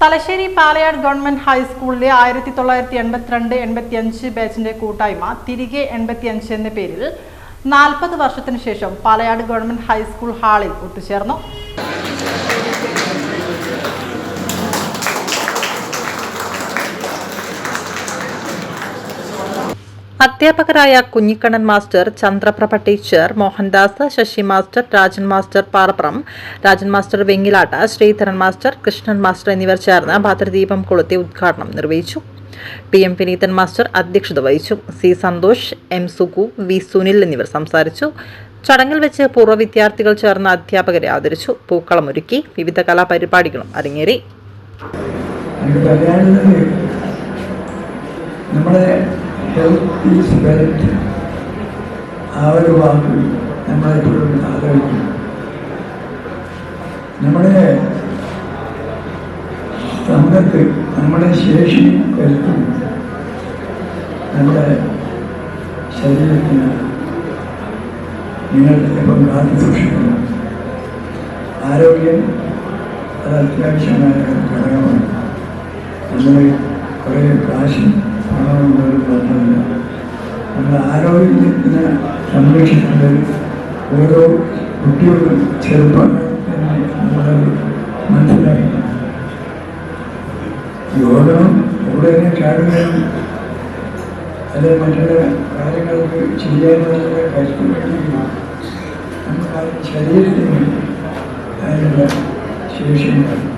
Thalassery Palayad government ഹൈസ്കൂളിലെ ആയിരത്തി തൊള്ളായിരത്തി എൺപത്തിരണ്ട് എൺപത്തിയഞ്ച് ബാച്ചിന്റെ കൂട്ടായ്മ തിരികെ എൺപത്തിയഞ്ച് എന്ന പേരിൽ നാൽപ്പത് വർഷത്തിനു ശേഷം പാലയാട് ഗവൺമെന്റ് ഹൈസ്കൂൾ ഹാളിൽ ഒത്തുചേർന്നു. അധ്യാപകരായ Kunhikannan master Chandraprabha teacher Mohandas Sasi master Rajan master Parapram Rajan master Vengilatta Sreedharan master Krishnan master എന്നിവർ ചേർന്ന് ഭദ്രദീപം കൊളുത്തി ഉദ്ഘാടനം നിർവഹിച്ചു. പി എം വിനീതൻ മാസ്റ്റർ അധ്യക്ഷത വഹിച്ചു. C Santhosh M Suku V Sunil എന്നിവർ സംസാരിച്ചു. ചടങ്ങിൽ വെച്ച് പൂർവ വിദ്യാർത്ഥികൾ ചേർന്ന അധ്യാപകരെ ആദരിച്ചു. പൂക്കളം ഒരുക്കി. വിവിധ കലാപരിപാടികളും അരങ്ങേറി. നമ്മുടെ ഹെൽത്ത് ഈസ് വെൽത്ത്. ആ ഒരു വാക്ക് നമ്മളെപ്പോഴും ആലോചിക്കും. നമ്മുടെ സമ്പത്ത് നമ്മുടെ ശേഷി കരുത്തും നമ്മുടെ ശരീരത്തിന് നിങ്ങൾ എപ്പം കാത്തു സൂക്ഷിക്കണം. ആരോഗ്യം അത് അത്യാവശ്യമായ ഘടകമാണ്. നമ്മൾ കുറേ കാശും പണവും പോലും ആരോഗ്യത്തിനെ സംരക്ഷിക്കേണ്ടത് ഓരോ കുട്ടികളും ചെറുപ്പം നമ്മളത് മനസ്സിലാക്കണം. യോഗം കൂടെ തന്നെ ചാടുകയും അല്ലെ മറ്റുള്ള കാര്യങ്ങൾക്ക് ചെയ്യാനുള്ള കഴിക്കും നമ്മുടെ ശരീരത്തിന് അതിനുള്ള ശേഷിയുണ്ടാകും